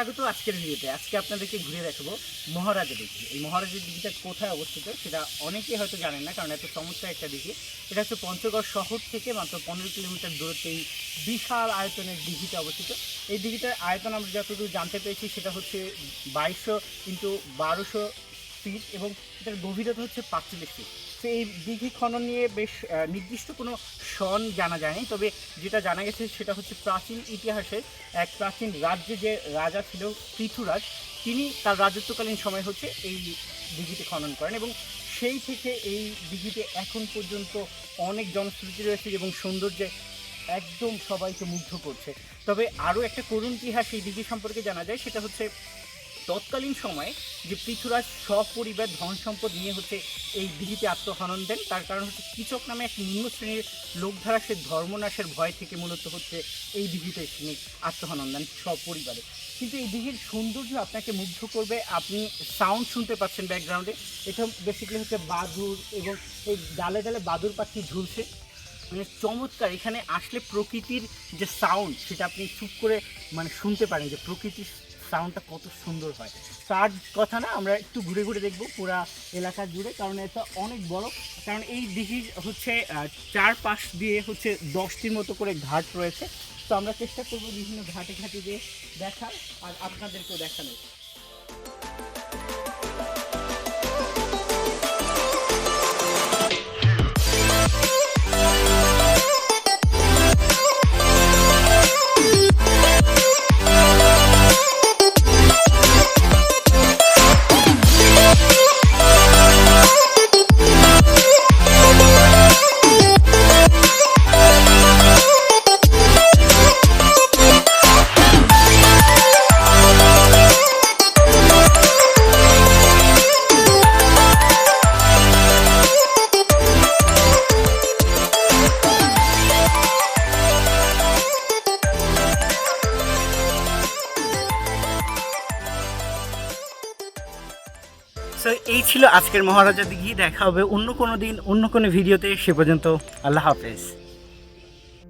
স্বাগত আজকের ভিডিওতে। আজকে আপনাদেরকে ঘুরে দেখাবো মহারাজা দিঘি। এই মহারাজা দিঘিটা কোথায় অবস্থিত সেটা অনেকেই হয়তো জানেন না, কারণ এত চমৎকার একটা দিঘি। এটা হচ্ছে পঞ্চগড় শহর থেকে মাত্র পনেরো কিলোমিটার দূরত্বে এই বিশাল আয়তনের দিঘিটা অবস্থিত। এই দিঘিটার আয়তন আমরা যতদূর জানতে পেরেছি সেটা হচ্ছে বাইশশো ইন্টু বারোশো ফিট এবং এটার গভীরতা হচ্ছে পাঁচচল্লিশ ফিট। তো এই দিঘি খনন নিয়ে বেশ নির্দিষ্ট কোনো সন জানা যায়নি, তবে যেটা জানা গেছে সেটা হচ্ছে প্রাচীন ইতিহাসে এক প্রাচীন রাজ্যে যে রাজা ছিল পৃথুরাজ, তিনি তার রাজত্বকালীন সময় হচ্ছে এই দিঘিতে খনন করেন এবং সেই থেকে এই দিঘিতে এখন পর্যন্ত অনেক জনশ্রুতি রয়েছে এবং সৌন্দর্যে একদম সবাইকে মুগ্ধ করছে। তবে আরও একটা করুণ ইতিহাস এই দিঘি সম্পর্কে জানা যায়, সেটা হচ্ছে তৎকালীন সময়ে যে পৃথুরাজ সপরিবার ধন সম্পদ নিয়ে হচ্ছে এই দিঘিতে আত্মহনন দেন, তার কারণ হচ্ছে কৃষক নামে এক নিম্ন শ্রেণির লোকধারা সে ধর্মনাশের ভয় থেকে মূলত হচ্ছে এই দিঘিতে তিনি আত্মহনন দেন সপরিবারে। কিন্তু এই দিঘির সৌন্দর্য আপনাকে মুগ্ধ করবে, আপনি সাউন্ড শুনতে পাচ্ছেন ব্যাকগ্রাউন্ডে এটা বেসিক্যালি হচ্ছে বাদুর এবং এই ডালে ডালে বাদুর পাখি ঝুলছে। মানে চমৎকার, এখানে আসলে প্রকৃতির যে সাউন্ড সেটা আপনি চুপ করে মানে শুনতে পারেন যে প্রকৃতির সাউন্ডটা কত সুন্দর হয়। তার কথা না, আমরা একটু ঘুরে ঘুরে দেখব পুরা এলাকা জুড়ে, কারণ এটা অনেক বড়। কারণ এই দিঘি হচ্ছে চার পাশ দিয়ে হচ্ছে দশটির মতো করে ঘাট রয়েছে। তো আমরা চেষ্টা করব বিভিন্ন ঘাটে ঘাটে দিয়ে দেখার, আর আপনাদেরকেও দেখানোর। সো এই ছিল আজকের মহারাজা দিঘি। দেখা হবে অন্য কোনো দিন, অন্য কোনো ভিডিওতে। সে পর্যন্ত আল্লাহ হাফেজ।